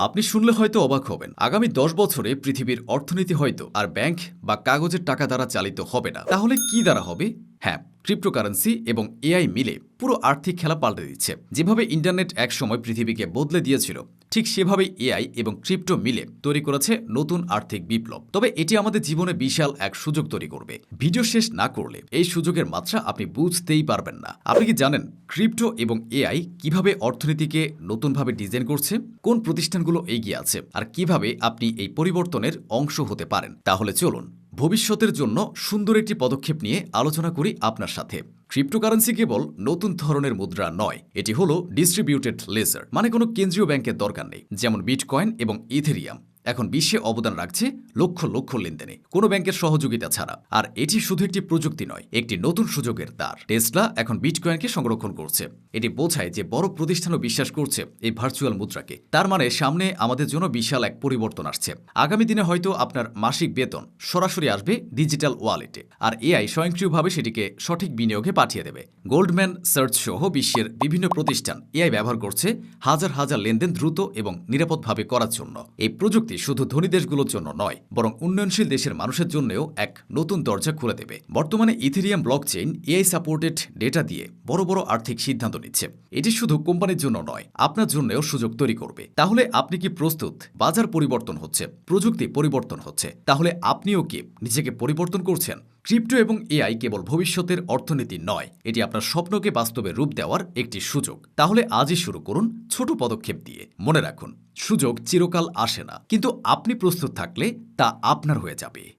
আপনি শুনলে হয়তো অবাক হবেন। আগামী দশ বছরে পৃথিবীর অর্থনীতি হয়তো আর ব্যাংক বা কাগজের টাকা দ্বারা চালিত হবে না। তাহলে কি দ্বারা হবে? হ্যাঁ ক্রিপ্টোকারেন্সি এবং এআই মিলে পুরো আর্থিক খেলা পাল্টে দিচ্ছে। যেভাবে ইন্টারনেট একসময় পৃথিবীকে বদলে দিয়েছিল, ঠিক সেভাবেই এআই এবং ক্রিপ্টো মিলে তৈরি করেছে নতুন আর্থিক বিপ্লব। তবে এটি আমাদের জীবনে বিশাল এক সুযোগ তৈরি করবে। ভিডিও শেষ না করলে এই সুযোগের মাত্রা আপনি বুঝতেই পারবেন না। আপনি কি জানেন ক্রিপ্টো এবং এআই কীভাবে অর্থনীতিকে নতুনভাবে ডিজাইন করছে? কোন প্রতিষ্ঠানগুলো এগিয়ে আছে? আর কীভাবে আপনি এই পরিবর্তনের অংশ হতে পারেন? তাহলে চলুন ভবিষ্যতের জন্য সুন্দর একটি পদক্ষেপ নিয়ে আলোচনা করি আপনার সাথে। ক্রিপ্টোকারেন্সি কেবল নতুন ধরনের মুদ্রা নয়, এটি হলো ডিস্ট্রিবিউটেড লেজার মানে কোনো কেন্দ্রীয় ব্যাংকের দরকার নেই, যেমন বিটকয়েন এবং ইথেরিয়াম এখন বিশ্বে অবদান রাখছে লক্ষ লক্ষ লেনদেনে। কোনো ব্যাংকের সহযোগিতা ছাড়া। আর এটি শুধু একটি প্রযুক্তি নয়, একটি নতুন সুযোগের দ্বার। টেসলা এখন বিটকয়েনকে সংরক্ষণ করছে। এটি বোঝায় যে বড় প্রতিষ্ঠানও বিশ্বাস করছে এই ভার্চুয়াল মুদ্রাকে। তার মানে সামনে আমাদের জন্য বিশাল এক পরিবর্তন আসছে। আগামী দিনে হয়তো আপনার মাসিক বেতন সরাসরি আসবে ডিজিটাল ওয়ালেটে। আর এআই স্বয়ংক্রিয়ভাবে সেটিকে সঠিক বিনিয়োগে পাঠিয়ে দেবে। গোল্ডম্যান সার্চ সহ বিশ্বের বিভিন্ন প্রতিষ্ঠান এআই ব্যবহার করছে হাজার হাজার লেনদেন দ্রুত এবং নিরাপদভাবে করার জন্য। এই প্রযুক্তি শুধু ধনী দেশগুলোর জন্য নয় বরং উন্নয়নশীল দেশের মানুষের জন্যও এক নতুন দরজা খুলে দেবে। বর্তমানে ethereum block chain AI supported data দিয়ে বড় বড় আর্থিক সিদ্ধান্ত নিচ্ছে। এটি শুধু কোম্পানির জন্য নয়, আপনার জন্যও সুযোগ তৈরি করবে। তাহলে আপনি কি প্রস্তুত? বাজার পরিবর্তন হচ্ছে, প্রযুক্তি পরিবর্তন হচ্ছে। তাহলে আপনিও কি নিজেকে পরিবর্তন করছেন? ক্রিপ্টো এবং এআই কেবল ভবিষ্যতের অর্থনীতি নয়, এটি আপনার স্বপ্নকে বাস্তবে রূপ দেওয়ার একটি সুযোগ। তাহলে আজই শুরু করুন ছোট পদক্ষেপ দিয়ে। মনে রাখুন, সুযোগ চিরকাল আসে না, কিন্তু আপনি প্রস্তুত থাকলে তা আপনার হয়ে যাবে।